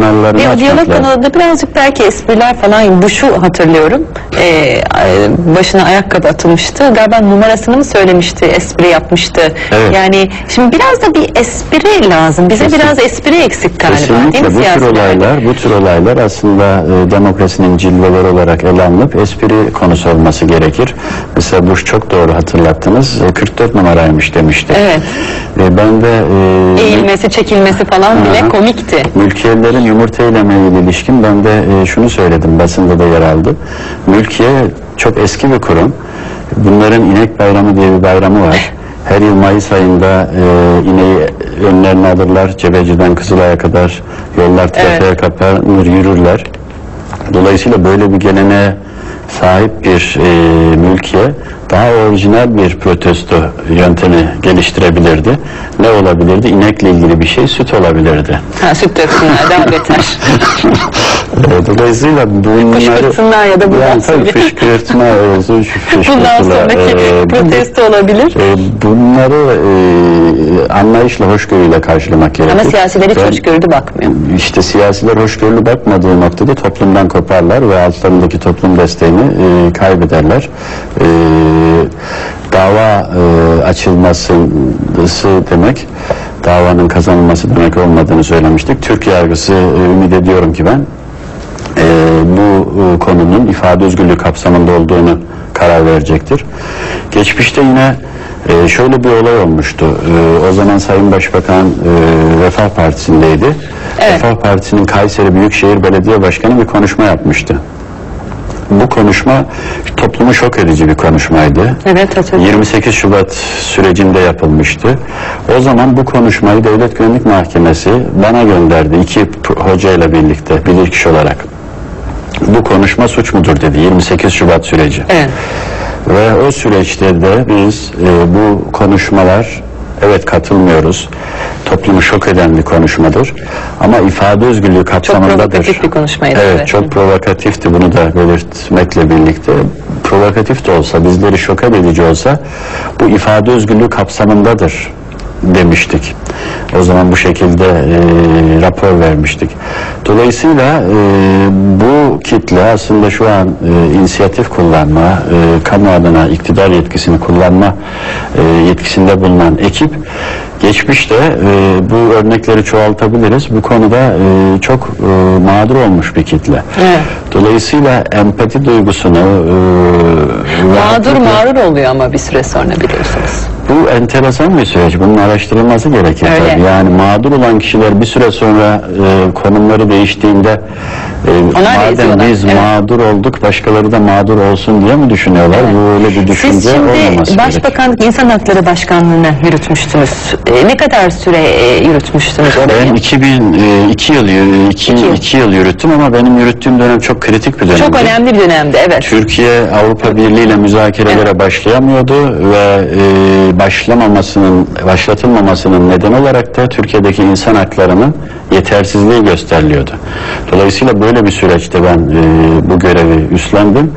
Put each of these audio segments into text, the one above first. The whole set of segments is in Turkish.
kanallarını Ve o diyalog kanalında birazcık belki espriler falan bu şu hatırlıyorum. Ee, başına ayakkabı atılmıştı. Galiba numarasını mı söylemişti, espri yapmıştı. Evet. Yani şimdi biraz da bir espri lazım. Bize Kesin- biraz espri eksik galiba değil Kesinlikle mi bu tür olaylar, bu tür olaylar aslında e, demokrasinin cilveleri olarak ele alınıp espri konusu olması gerekir. Mesela bu çok doğru hatırlattınız. E, 44 numaraymış demişti. Evet. E, ben de e, Eğilmesi, çekilmesi falan bile komikti. Mülkiyelerin yumurta eylemeye ilişkin ben de e, şunu söyledim basında da yer aldı. Mülkiye çok eski bir kurum. Bunların inek bayramı diye bir bayramı var. Her yıl Mayıs ayında e, ineği önlerine alırlar. Cebeci'den Kızılay'a kadar yollar trafiğe kapanır yürürler. Dolayısıyla böyle bir geleneğe sahip bir e, mülkiye daha orijinal bir protesto yöntemi geliştirebilirdi. Ne olabilirdi? İnekle ilgili bir şey süt olabilirdi. Ha, süt döksünler daha beter. E, Dolayısıyla bunları... Fışkırtsınlar ya da bundan yani, tabii sonra. fışkırtma olsun, şu fışkırtılar. Bundan sonraki E, bu- protesto olabilir. e, bunları e, anlayışla, hoşgörüyle karşılamak gerekir. Ama siyasiler hiç Ben- hoşgörülü bakmıyor. İşte siyasiler hoşgörülü bakmadığı noktada toplumdan koparlar ve altlarındaki toplum desteğini e, kaybederler. E, dava e, açılması demek davanın kazanılması demek olmadığını söylemiştik. Türk yargısı e, ümit ediyorum ki ben e, bu e, konunun ifade özgürlüğü kapsamında olduğunu karar verecektir. Geçmişte yine e, şöyle bir olay olmuştu. E, o zaman Sayın Başbakan e, Refah Partisi'ndeydi. Evet. Refah Partisi'nin Kayseri Büyükşehir Belediye Başkanı bir konuşma yapmıştı. Bu konuşma toplumu şok edici bir konuşmaydı. Evet hatırlıyorum. 28 Şubat sürecinde yapılmıştı. O zaman bu konuşmayı Devlet Güvenlik Mahkemesi bana gönderdi iki p- hoca ile birlikte bilirkişi olarak. Bu konuşma suç mudur dedi 28 Şubat süreci. Evet. Ve o süreçte de biz e, bu konuşmalar evet katılmıyoruz. Toplumu şok eden bir konuşmadır. Ama ifade özgürlüğü kapsamındadır. provokatif bir konuşmaydı, Evet, evet. çok provokatifti bunu da belirtmekle birlikte. Provokatif de olsa, bizleri şok edici olsa bu ifade özgürlüğü kapsamındadır demiştik. O zaman bu şekilde e, rapor vermiştik. Dolayısıyla e, bu kitle aslında şu an e, inisiyatif kullanma, e, kamu adına iktidar yetkisini kullanma e, yetkisinde bulunan ekip geçmişte e, bu örnekleri çoğaltabiliriz. Bu konuda e, çok e, mağdur olmuş bir kitle. Evet. Dolayısıyla empati duygusunu e, Mağdur rahatlıkla- mağrur oluyor ama bir süre sonra biliyorsunuz. Bu enteresan bir süreç. Bunun araştırılması gerekir Öyle. tabii. Yani mağdur olan kişiler bir süre sonra e, konumları değiştiğinde e, Onlar madem biz evet. mağdur olduk başkaları da mağdur olsun diye mi düşünüyorlar? Evet. Bu öyle bir düşünce Siz şimdi olmaması. Başbakanlık İnsan Hakları Başkanlığı'nı yürütmüştünüz. Ee, ne kadar süre e, yürütmüştünüz orayı? Ben 2002 yıl yürü- iki, İki yıl. iki yıl yürüttüm ama benim yürüttüğüm dönem çok kritik bir dönemdi. Çok önemli bir dönemdi evet. Türkiye Avrupa Birliği ile müzakerelere başlayamıyordu ve e, başlamamasının başlatılmamasının neden olarak da Türkiye'deki insan haklarının yetersizliği gösteriliyordu. Dolayısıyla böyle bir süreçte ben e, bu görevi üstlendim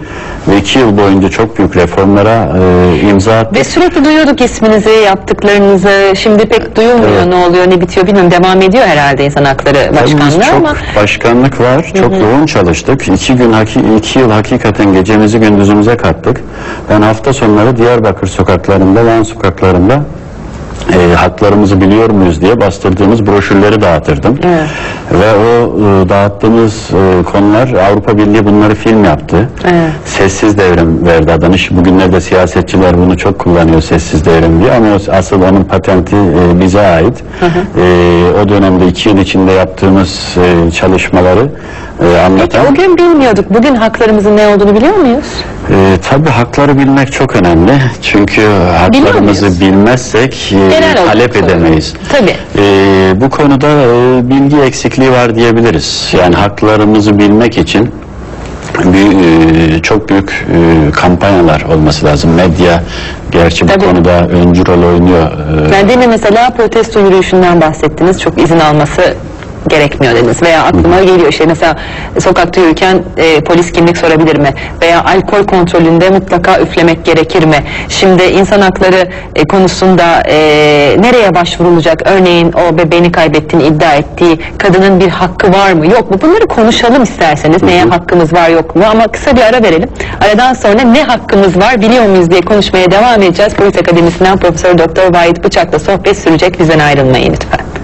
ve iki yıl boyunca çok büyük reformlara e, imza attım. Ve sürekli duyuyorduk isminizi, yaptıklarınızı. Şimdi pek duyulmuyor Evet. ne oluyor ne bitiyor bilmiyorum. Devam ediyor herhalde İnsan Hakları Başkanlığı çok ama başkanlık var, çok yoğun çalıştık. İki gün, iki yıl hakikaten gecemizi gündüzümüze kattık. Ben hafta sonları Diyarbakır sokaklarında, Van sokaklarında e, haklarımızı biliyor muyuz diye bastırdığımız broşürleri dağıtırdım. Evet. Ve o e, dağıttığımız e, konular Avrupa Birliği bunları film yaptı. Evet. Sessiz devrim verdi adını. Bugünlerde siyasetçiler bunu çok kullanıyor sessiz devrim diye ama asıl onun patenti e, bize ait. E, o dönemde iki yıl içinde yaptığımız e, çalışmaları e, peki anlatan. o gün bilmiyorduk. Bugün haklarımızın ne olduğunu biliyor muyuz? E, tabii hakları bilmek çok önemli. Çünkü haklarımızı bilmezsek e, Genel talep edemeyiz. Tabii. E, bu konuda e, bilgi eksikliği var diyebiliriz. Yani haklarımızı bilmek için bir, e, çok büyük e, kampanyalar olması lazım. Medya gerçi bu Tabii. konuda öncü rol oynuyor. E, Yani demin mesela protesto yürüyüşünden bahsettiniz. Çok izin alması gerekmiyor dediniz. Veya aklıma geliyor işte mesela sokakta yürürken e, polis kimlik sorabilir mi? Veya alkol kontrolünde mutlaka üflemek gerekir mi? Şimdi insan hakları e, konusunda e, nereye başvurulacak? Örneğin o bebeğini kaybettiğini iddia ettiği kadının bir hakkı var mı? Yok mu? Bunları konuşalım isterseniz. Neye hakkımız var yok mu? Ama kısa bir ara verelim. Aradan sonra ne hakkımız var biliyor muyuz diye konuşmaya devam edeceğiz. Polis akademisinden Profesör Doktor Vahit Bıçak'la sohbet sürecek. Bizden ayrılmayın lütfen.